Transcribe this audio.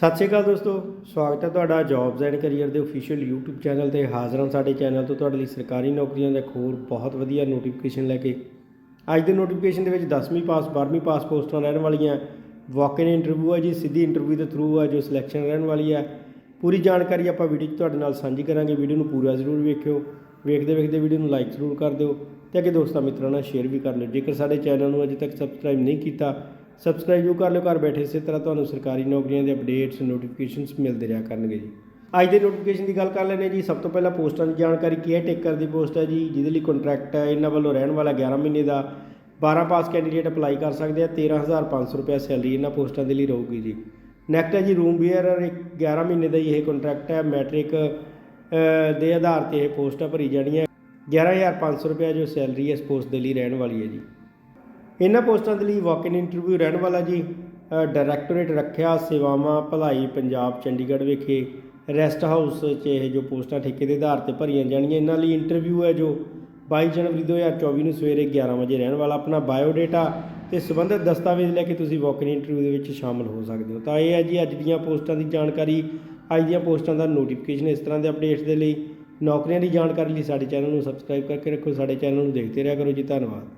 ਸਤਿ ਸ਼੍ਰੀ ਅਕਾਲ ਦੋਸਤੋ, ਸਵਾਗਤ ਹੈ ਤੁਹਾਡਾ ਜੌਬਸ ਐਂਡ ਕੈਰੀਅਰ ਦੇ ਅਫੀਸ਼ੀਅਲ YouTube ਚੈਨਲ ਤੇ ਹਾਜ਼ਰ ਹਾਂ ਸਾਡੇ ਚੈਨਲ ਤੋਂ। ਤੁਹਾਡੇ ਲਈ ਸਰਕਾਰੀ ਨੌਕਰੀਆਂ ਦਾ ਇੱਕ ਹੋਰ ਬਹੁਤ ਵਧੀਆ ਨੋਟੀਫਿਕੇਸ਼ਨ ਲੈ ਕੇ। ਅੱਜ ਦੇ ਨੋਟੀਫਿਕੇਸ਼ਨ ਦੇ ਵਿੱਚ 10ਵੀਂ ਪਾਸ 12ਵੀਂ ਪਾਸ ਪੋਸਟਾਂ ਰਹਿਣ ਵਾਲੀਆਂ। ਵਾਕ ਇਨ ਇੰਟਰਵਿਊ ਹੈ ਜੀ, ਸਿੱਧੀ ਇੰਟਰਵਿਊ ਦੇ ਥਰੂ ਹੈ ਜੋ ਸਿਲੈਕਸ਼ਨ ਰਹਿਣ ਵਾਲੀ ਹੈ ਪੂਰੀ ਜਾਣਕਾਰੀ ਆਪਾਂ ਵੀਡੀਓ 'ਚ ਤੁਹਾਡੇ ਨਾਲ ਸਾਂਝੀ ਕਰਾਂਗੇ। ਵੀਡੀਓ ਨੂੰ ਪੂਰਾ ਜ਼ਰੂਰ ਵੇਖਿਓ। ਵੇਖਦੇ ਵੇਖਦੇ ਵੀਡੀਓ ਨੂੰ ਲਾਈਕ ਜ਼ਰੂਰ ਕਰ ਦਿਓ। ਤੇ ਅੱਗੇ ਦੋਸਤਾਂ ਮਿੱਤਰਾਂ ਨਾਲ ਸ਼ੇਅਰ ਵੀ ਕਰ ਲਿਓ। ਜੇਕਰ ਸਾਡੇ ਚੈਨਲ ਨੂੰ ਅਜੇ ਤੱਕ ਸਬਸਕ੍ਰਾਈਬ ਨਹੀਂ ਕੀਤਾ ਸਬਸਕ੍ਰਾਈਬ ਜ਼ਰੂਰ ਕਰ ਲਿਓ, ਘਰ ਬੈਠੇ ਇਸੇ ਤਰ੍ਹਾਂ ਤੁਹਾਨੂੰ ਸਰਕਾਰੀ ਨੌਕਰੀਆਂ ਦੇ ਅਪਡੇਟਸ ਨੋਟੀਫਿਕੇਸ਼ਨਸ ਮਿਲਦੇ ਰਿਹਾ ਕਰਨਗੇ ਜੀ। ਅੱਜ ਦੇ ਨੋਟੀਫਿਕੇਸ਼ਨ ਦੀ ਗੱਲ ਕਰ ਲੈਂਦੇ ਜੀ। ਸਭ ਤੋਂ ਪਹਿਲਾਂ ਪੋਸਟਾਂ ਦੀ ਜਾਣਕਾਰੀ ਕੇਅਰ ਟੇਕਰ ਦੀ ਪੋਸਟ ਹੈ ਜੀ, ਜਿਹਦੇ ਲਈ ਕੰਟਰੈਕਟ ਹੈ। ਇਹਨਾਂ ਵੱਲੋਂ ਰਹਿਣ ਵਾਲਾ 11 ਮਹੀਨੇ ਦਾ 12 ਪਾਸ ਕੈਂਡੀਡੇਟ ਅਪਲਾਈ ਕਰ ਸਕਦੇ ਆ। 13500 ਰੁਪਏ ਸੈਲਰੀ ਇਹਨਾਂ ਪੋਸਟਾਂ ਦੇ ਲਈ ਰਹੂਗੀ ਜੀ। ਨੈਕਸਟ ਹੈ ਜੀ ਰੂਮ ਬੀਅਰਰ 11 ਮਹੀਨੇ ਦਾ ਹੀ ਇਹ ਕੰਟਰੈਕਟ ਹੈ। ਮੈਟ੍ਰਿਕ ਦੇ ਆਧਾਰ ਤੇ ਇਹ ਪੋਸਟਾਂ ਭਰੀ ਜਾਣੀਆਂ। 11500 ਰੁਪਏ ਜੋ ਸੈਲਰੀ ਹੈ, ਇਸ ਪੋਸਟ ਦੇ ਲਈ ਰਹਿਣ ਵਾਲੀ ਹੈ ਜੀ। ਇਹਨਾਂ ਪੋਸਟਾਂ ਦੇ ਲਈ ਵਾਕ ਇਨ ਇੰਟਰਵਿਊ ਰਹਿਣ ਵਾਲਾ ਜੀ ਡਾਇਰੈਕਟੋਰੇਟ ਰੱਖਿਆ ਸੇਵਾਵਾਂ ਭਲਾਈ ਪੰਜਾਬ ਚੰਡੀਗੜ੍ਹ ਵਿਖੇ। ਰੈਸਟ ਹਾਊਸ 'ਚ ਇਹ ਜੋ ਪੋਸਟਾਂ ਠੇਕੇ ਦੇ ਆਧਾਰ ਤੇ ਭਰੀਆਂ ਜਾਣਗੀਆਂ ਇਹਨਾਂ ਲਈ ਇੰਟਰਵਿਊ ਹੈ ਜੋ 22 ਜਨਵਰੀ 2024 ਨੂੰ ਸਵੇਰੇ 11 ਵਜੇ ਰਹਿਣ ਵਾਲਾ ਆਪਣਾ ਬਾਇਓ ਡਾਟਾ ਤੇ ਸੰਬੰਧਿਤ ਦਸਤਾਵੇਜ਼ ਲੈ ਕੇ ਤੁਸੀਂ ਵਾਕ ਇਨ ਇੰਟਰਵਿਊ ਦੇ ਵਿੱਚ ਸ਼ਾਮਲ ਹੋ ਸਕਦੇ ਹੋ। ਤਾਂ ਇਹ ਹੈ ਜੀ, ਅੱਜ ਦੀਆਂ ਪੋਸਟਾਂ ਦੀ ਜਾਣਕਾਰੀ, ਅੱਜ ਦੀਆਂ ਪੋਸਟਾਂ ਦਾ ਨੋਟੀਫਿਕੇਸ਼ਨ ਇਸ ਤਰ੍ਹਾਂ ਦੇ ਅਪਡੇਟਸ ਦੇ ਲਈ। ਨੌਕਰੀਆਂ ਦੀ ਜਾਣਕਾਰੀ ਲਈ ਸਾਡੇ ਚੈਨਲ ਨੂੰ ਸਬਸਕ੍ਰਾਈਬ ਕਰਕੇ ਰੱਖੋ, ਸਾਡੇ ਚੈਨਲ ਨੂੰ ਦੇਖਦੇ ਰਿਹਾ ਕਰੋ ਜੀ, ਧੰਨਵਾਦ।